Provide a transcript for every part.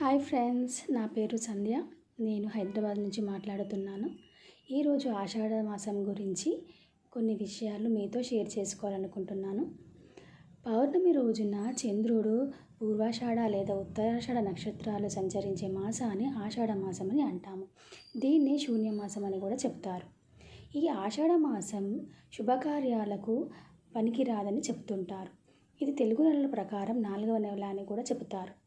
Hi friends నా పేరు సంధ్య. నేను హైదరాబాద్ నుంచి మాట్లాడుతున్నాను. ఈరోజు ఆషాఢ మాసం గురించి కొన్ని విషయాలు మీతో షేర్ చేసుకోవాలనుకుంటున్నాను. పౌర్ణమి రోజున చంద్రుడు పూర్వాషాఢ లేదా ఉత్తరాషాఢ నక్షత్రాలు సంచరించే మాసాన్ని ఆషాఢ మాసం అని అంటాము. దీన్ని శూన్యమాసం అని కూడా చెప్తారు. ఈ ఆషాఢ మాసం శుభకార్యాలకు పనికిరాదని చెప్తుంటారు. ఇది తెలుగు నెలల ప్రకారం నాలుగవ నెల అని కూడా చెబుతారు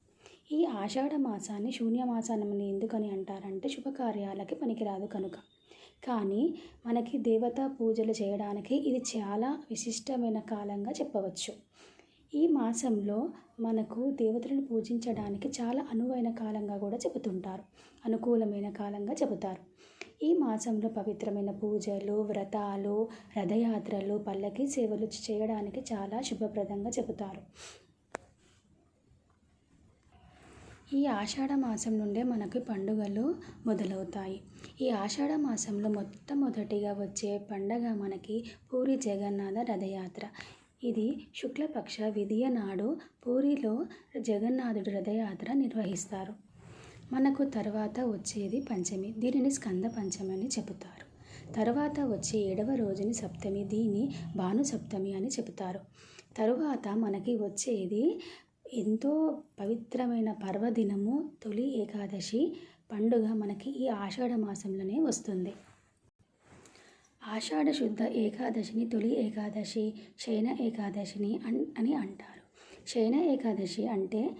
ఈ ఆషాఢ మాసాన్ని శూన్యమాసానమని ఎందుకని అంటారంటే శుభకార్యాలకి పనికిరాదు కనుక. కానీ మనకి దేవతా పూజలు చేయడానికి ఇది చాలా విశిష్టమైన కాలంగా చెప్పవచ్చు. ఈ మాసంలో మనకు దేవతలను పూజించడానికి చాలా అనువైన కాలంగా కూడా చెబుతుంటారు. అనుకూలమైన కాలంగా చెబుతారు. ఈ మాసంలో పవిత్రమైన పూజలు వ్రతాలు రథయాత్రలు పల్లకి సేవలు చేయడానికి చాలా శుభప్రదంగా చెబుతారు. ఈ ఆషాఢ మాసం నుండే మనకి పండుగలు మొదలవుతాయి. ఈ ఆషాఢ మాసంలో మొట్టమొదటిగా వచ్చే పండగ మనకి పూరి జగన్నాథ రథయాత్ర. ఇది శుక్లపక్ష విధియ నాడు పూరిలో జగన్నాథుడి రథయాత్ర నిర్వహిస్తారు. మనకు తర్వాత వచ్చేది పంచమి. దీనిని స్కంద పంచమి అని చెబుతారు. తర్వాత వచ్చే ఏడవ రోజుని సప్తమి. దీన్ని భాను సప్తమి అని చెబుతారు. తరువాత మనకి వచ్చేది ఎంతో పవిత్రమైన పర్వదినము తొలి ఏకాదశి పండుగ మనకి ఈ ఆషాఢ మాసంలోనే వస్తుంది. ఆషాఢ శుద్ధ ఏకాదశిని తొలి ఏకాదశి శయన ఏకాదశిని అన్ అని అంటారు. శయన ఏకాదశి అంటే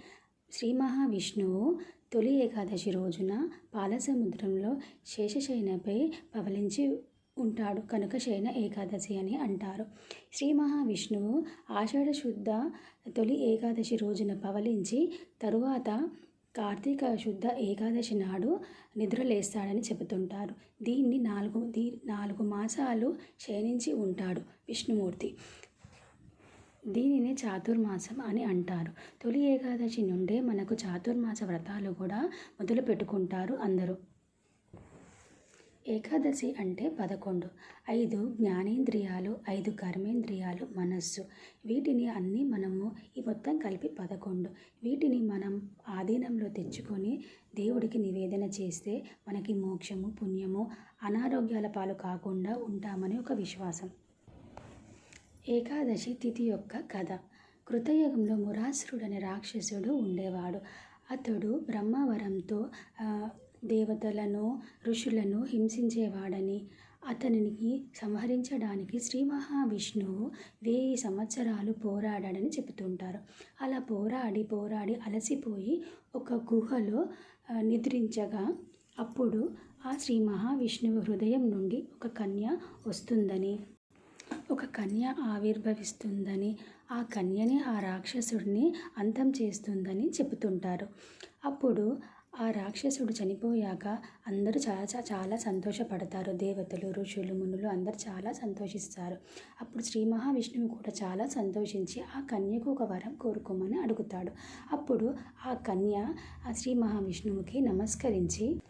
శ్రీ మహావిష్ణువు తొలి ఏకాదశి రోజున పాలసముద్రంలో శేషశయనపై పవలించి ఉంటాడు. కనుక శయన ఏకాదశి అని అంటారు. శ్రీ మహావిష్ణువు ఆషాఢ శుద్ధ తొలి ఏకాదశి రోజున పవలించి తరువాత కార్తీక శుద్ధ ఏకాదశి నాడు నిద్రలేస్తాడని చెబుతుంటారు. దీన్ని నాలుగు దీ నాలుగు మాసాలు శయనించి ఉంటాడు విష్ణుమూర్తి. దీనిని చాతుర్మాసం అని అంటారు. తొలి ఏకాదశి నుండే మనకు చాతుర్మాస వ్రతాలు కూడా మొదలు పెట్టుకుంటారు అందరూ. ఏకాదశి అంటే పదకొండు. ఐదు జ్ఞానేంద్రియాలు ఐదు కర్మేంద్రియాలు మనస్సు. వీటిని అన్నీ మనము ఈ మొత్తం కలిపి పదకొండు. వీటిని మనం ఆధీనంలో తెచ్చుకొని దేవుడికి నివేదన చేస్తే మనకి మోక్షము పుణ్యము అనారోగ్యాల పాలు కాకుండా ఉంటామని ఒక విశ్వాసం. ఏకాదశి తిథి యొక్క కథ. కృతయుగంలో మురాసురుడు అనే రాక్షసుడు ఉండేవాడు. అతడు బ్రహ్మవరంతో దేవతలను ఋషులను హింసించేవాడని. అతనికి సంహరించడానికి శ్రీ మహావిష్ణువు వెయ్యి సంవత్సరాలు పోరాడాడని చెబుతుంటారు. అలా పోరాడి పోరాడి అలసిపోయి ఒక గుహలో నిద్రించగా అప్పుడు ఆ శ్రీ మహావిష్ణువు హృదయం నుండి ఒక కన్య వస్తుందని ఒక కన్య ఆవిర్భవిస్తుందని ఆ కన్యని ఆ రాక్షసుడిని అంతం చేస్తుందని చెబుతుంటారు. అప్పుడు ఆ రాక్షసుడు చనిపోయాక అందరూ చాలా చాలా సంతోషపడతారు. దేవతలు ఋషులు మునులు అందరు చాలా సంతోషిస్తారు. అప్పుడు శ్రీ మహావిష్ణువు కూడా చాలా సంతోషించి ఆ కన్యకు ఒక వరం కోరుకోమని అడుగుతాడు. అప్పుడు ఆ కన్య ఆ శ్రీ మహావిష్ణువుకి నమస్కరించి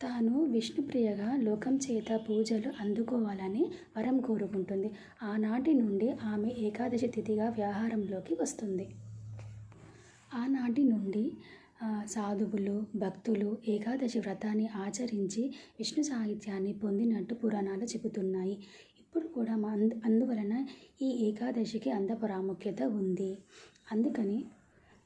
తాను విష్ణుప్రియగా లోకం చేత పూజలు అందుకోవాలని వరం కోరుకుంటుంది. ఆనాటి నుండి ఆమె ఏకాదశి తిథిగా వ్యవహారంలోకి వస్తుంది. ఆనాటి నుండి సాధువులు భక్తులు ఏకాదశి వ్రతాన్ని ఆచరించి విష్ణు సాహిత్యాన్ని పొందినట్టు పురాణాలు చెబుతున్నాయి. ఇప్పుడు కూడా అందు అందువలన ఈ ఏకాదశికి అంత ప్రాముఖ్యత ఉంది. అందుకని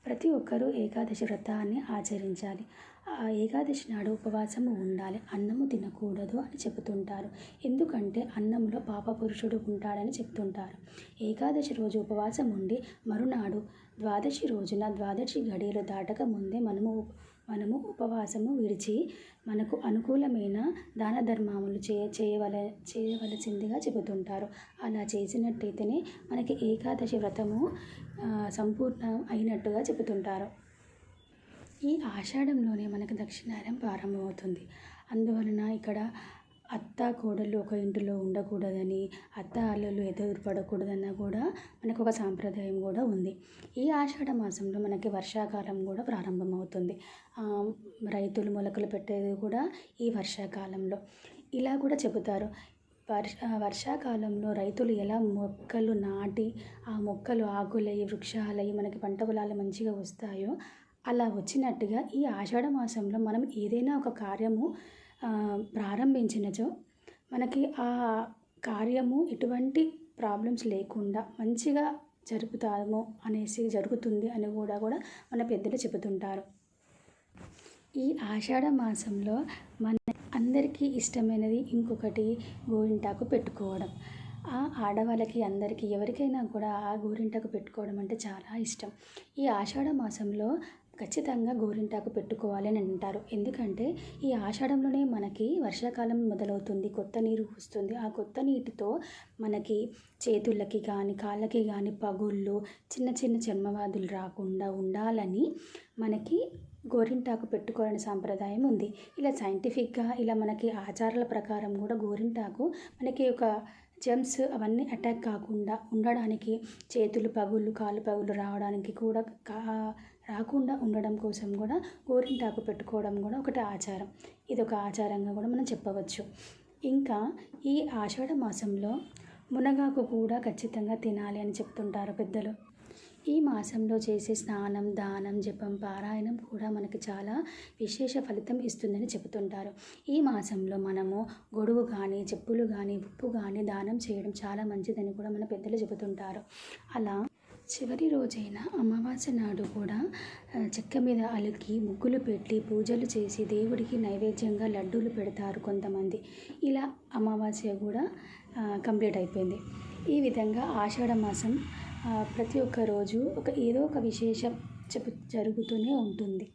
ప్రతి ఒక్కరూ ఏకాదశి వ్రతాన్ని ఆచరించాలి. ఆ ఏకాదశి నాడు ఉపవాసము ఉండాలి. అన్నము తినకూడదు అని చెబుతుంటారు. ఎందుకంటే అన్నంలో పాప పురుషుడు ఉంటాడని చెప్తుంటారు. ఏకాదశి రోజు ఉపవాసం ఉండి మరునాడు ద్వాదశి రోజున ద్వాదశి గడియలు దాటక ముందే మనము మనము ఉపవాసము విడిచి మనకు అనుకూలమైన దాన ధర్మములు చే చేయవల చేయవలసిందిగా చెబుతుంటారు. అలా చేసినట్టయితేనే మనకి ఏకాదశి వ్రతము సంపూర్ణ అయినట్టుగా చెబుతుంటారు. ఈ ఆషాఢంలోనే మనకు దక్షిణాయనం ప్రారంభమవుతుంది. అందువలన ఇక్కడ అత్త కోడలు ఒక ఇంటిలో ఉండకూడదని అత్త అల్లులు ఎదురుపడకూడదన్న కూడా మనకు ఒక సాంప్రదాయం కూడా ఉంది. ఈ ఆషాఢ మాసంలో మనకి వర్షాకాలం కూడా ప్రారంభమవుతుంది. రైతులు మొలకలు పెట్టేది కూడా ఈ వర్షాకాలంలో. ఇలా కూడా చెబుతారు. వర్ష వర్షాకాలంలో రైతులు ఎలా మొక్కలు నాటి ఆ మొక్కలు ఆకులై వృక్షాలయ్యి మనకి పంట పొలాలు మంచిగా వస్తాయో అలా వచ్చినట్టుగా ఈ ఆషాఢ మాసంలో మనం ఏదైనా ఒక కార్యము ప్రారంభించినచో మనకి ఆ కార్యము ఎటువంటి ప్రాబ్లమ్స్ లేకుండా మంచిగా జరుపుతాము అనేసి జరుగుతుంది అని కూడా కూడా మన పెద్దలు చెబుతుంటారు. ఈ ఆషాఢ మాసంలో మన అందరికీ ఇష్టమైనది ఇంకొకటి గోరింటాకు పెట్టుకోవడం. ఆ ఆడవాళ్ళకి అందరికీ ఎవరికైనా కూడా ఆ గోరింటాకు పెట్టుకోవడం అంటే చాలా ఇష్టం. ఈ ఆషాఢ మాసంలో ఖచ్చితంగా గోరింటాకు పెట్టుకోవాలి అని అంటారు. ఎందుకంటే ఈ ఆషాఢంలోనే మనకి వర్షాకాలం మొదలవుతుంది కొత్త నీరు వస్తుంది. ఆ కొత్త నీటితో మనకి చేతులకి కానీ కాళ్ళకి కానీ పగుళ్ళు చిన్న చిన్న చర్మవ్యాధులు రాకుండా ఉండాలని మనకి గోరింటాకు పెట్టుకోవాలని సాంప్రదాయం ఉంది. ఇలా సైంటిఫిక్గా ఇలా మనకి ఆచారాల ప్రకారం కూడా గోరింటాకు మనకి ఒక జెమ్స్ అవన్నీ అటాక్ కాకుండా ఉండడానికి చేతులు పగుళ్ళు కాళ్ళు పగుళ్ళు రావడానికి కూడా కా రాకుండా ఉండడం కోసం కూడా గోరింటాకు పెట్టుకోవడం కూడా ఒకటి ఆచారం. ఇది ఒక ఆచారంగా కూడా మనం చెప్పవచ్చు. ఇంకా ఈ ఆషాఢ మాసంలో మునగాకు కూడా ఖచ్చితంగా తినాలి అని చెప్తుంటారు పెద్దలు. ఈ మాసంలో చేసే స్నానం దానం జపం పారాయణం కూడా మనకి చాలా విశేష ఫలితం ఇస్తుందని చెబుతుంటారు. ఈ మాసంలో మనము గొడుగు కానీ చెప్పులు కానీ ఉప్పు కానీ దానం చేయడం చాలా మంచిదని కూడా మన పెద్దలు చెబుతుంటారు. అలా చివరి రోజైన అమావాస్య నాడు కూడా చెక్క మీద అలికి ముగ్గులు పెట్టి పూజలు చేసి దేవుడికి నైవేద్యంగా లడ్డూలు పెడతారు కొంతమంది. ఇలా అమావాస్య కూడా కంప్లీట్ అయిపోయింది. ఈ విధంగా ఆషాఢ మాసం ప్రతి ఒక్క రోజు ఒక ఏదో ఒక విశేషం చెప్పు జరుగుతూనే ఉంటుంది.